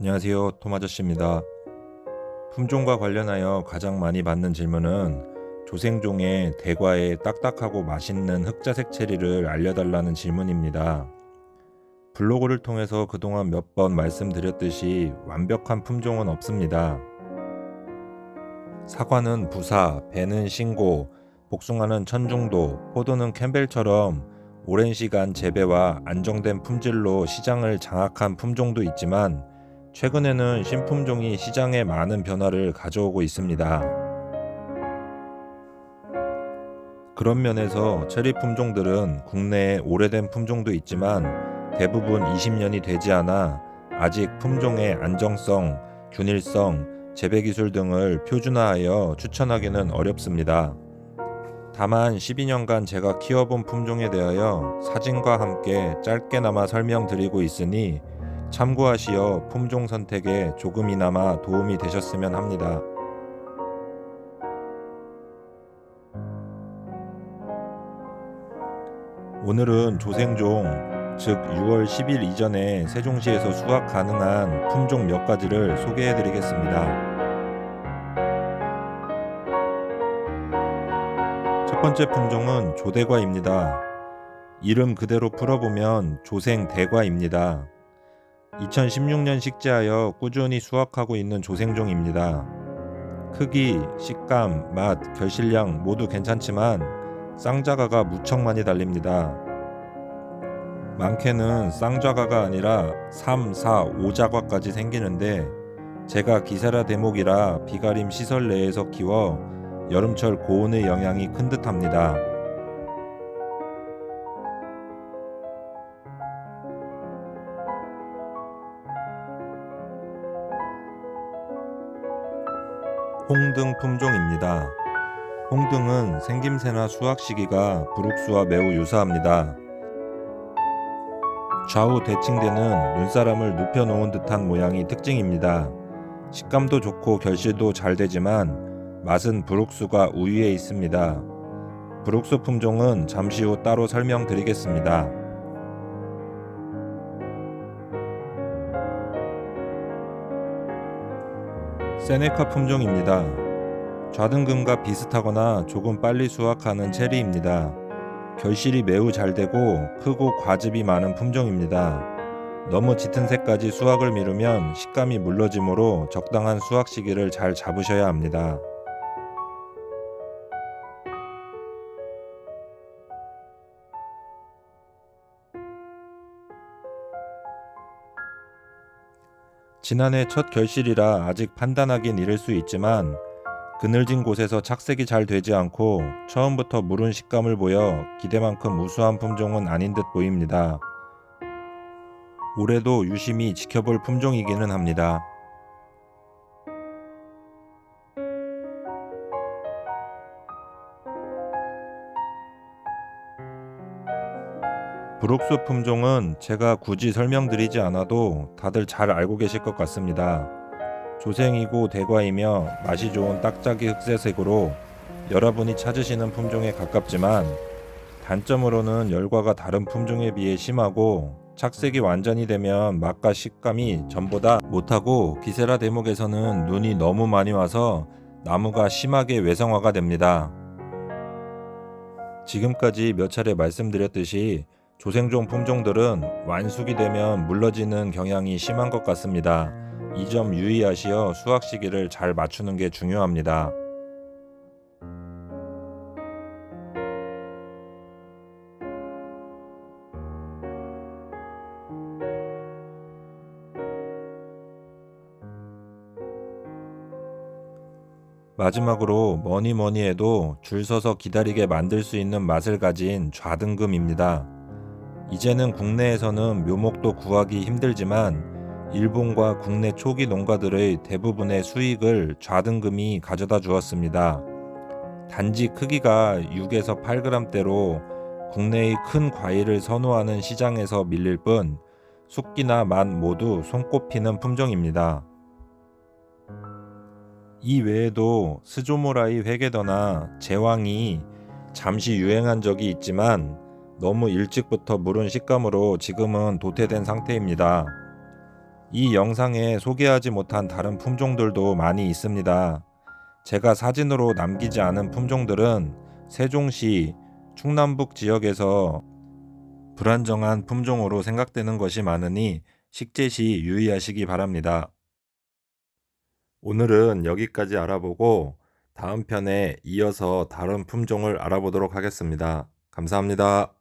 안녕하세요. 톰아저씨입니다. 품종과 관련하여 가장 많이 받는 질문은 조생종의 대과의 딱딱하고 맛있는 흑자색 체리를 알려달라는 질문입니다. 블로그를 통해서 그동안 몇 번 말씀드렸듯이 완벽한 품종은 없습니다. 사과는 부사, 배는 신고, 복숭아는 천중도, 포도는 캠벨처럼 오랜 시간 재배와 안정된 품질로 시장을 장악한 품종도 있지만 최근에는 신품종이 시장에 많은 변화를 가져오고 있습니다. 그런 면에서 체리 품종들은 국내에 오래된 품종도 있지만 대부분 20년이 되지 않아 아직 품종의 안정성, 균일성, 재배 기술 등을 표준화하여 추천하기는 어렵습니다. 다만 12년간 제가 키워본 품종에 대하여 사진과 함께 짧게나마 설명드리고 있으니 참고하시어 품종 선택에 조금이나마 도움이 되셨으면 합니다. 오늘은 조생종, 즉 6월 10일 이전에 세종시에서 수확 가능한 품종 몇 가지를 소개해 드리겠습니다. 첫 번째 품종은 조대과입니다. 이름 그대로 풀어보면 조생대과입니다. 2016년 식재하여 꾸준히 수확하고 있는 조생종입니다. 크기, 식감, 맛, 결실량 모두 괜찮지만 쌍자가가 무척 많이 달립니다. 많게는 쌍자가가 아니라 3, 4, 5자과까지 생기는데 제가 기세라 대목이라 비가림 시설 내에서 키워 여름철 고온의 영향이 큰 듯합니다. 홍등 품종입니다. 홍등은 생김새나 수확 시기가 브룩스와 매우 유사합니다. 좌우 대칭되는 눈사람을 눕혀놓은 듯한 모양이 특징입니다. 식감도 좋고 결실도 잘 되지만 맛은 브룩스가 우위에 있습니다. 브룩스 품종은 잠시 후 따로 설명드리겠습니다. 세네카 품종입니다. 좌등금과 비슷하거나 조금 빨리 수확하는 체리입니다. 결실이 매우 잘 되고 크고 과즙이 많은 품종입니다. 너무 짙은 색까지 수확을 미루면 식감이 물러지므로 적당한 수확 시기를 잘 잡으셔야 합니다. 지난해 첫 결실이라 아직 판단하긴 이를 수 있지만 그늘진 곳에서 착색이 잘 되지 않고 처음부터 무른 식감을 보여 기대만큼 우수한 품종은 아닌 듯 보입니다. 올해도 유심히 지켜볼 품종이기는 합니다. 브룩스 품종은 제가 굳이 설명드리지 않아도 다들 잘 알고 계실 것 같습니다. 조생이고 대과이며 맛이 좋은 딱짝이 흑색색으로 여러분이 찾으시는 품종에 가깝지만 단점으로는 열과가 다른 품종에 비해 심하고 착색이 완전히 되면 맛과 식감이 전보다 못하고 기세라 대목에서는 눈이 너무 많이 와서 나무가 심하게 외성화가 됩니다. 지금까지 몇 차례 말씀드렸듯이 조생종 품종들은 완숙이 되면 물러지는 경향이 심한 것 같습니다. 이 점 유의하시어 수확 시기를 잘 맞추는 게 중요합니다. 마지막으로 뭐니 뭐니 해도 줄 서서 기다리게 만들 수 있는 맛을 가진 좌등금입니다. 이제는 국내에서는 묘목도 구하기 힘들지만 일본과 국내 초기 농가들의 대부분의 수익을 좌등금이 가져다 주었습니다. 단지 크기가 6에서 8g대로 국내의 큰 과일을 선호하는 시장에서 밀릴 뿐 숙기나 맛 모두 손꼽히는 품종입니다. 이 외에도 스조모라이 회계더나 제왕이 잠시 유행한 적이 있지만 너무 일찍부터 무른 식감으로 지금은 도태된 상태입니다. 이 영상에 소개하지 못한 다른 품종들도 많이 있습니다. 제가 사진으로 남기지 않은 품종들은 세종시, 충남북 지역에서 불안정한 품종으로 생각되는 것이 많으니 식재 시 유의하시기 바랍니다. 오늘은 여기까지 알아보고 다음 편에 이어서 다른 품종을 알아보도록 하겠습니다. 감사합니다.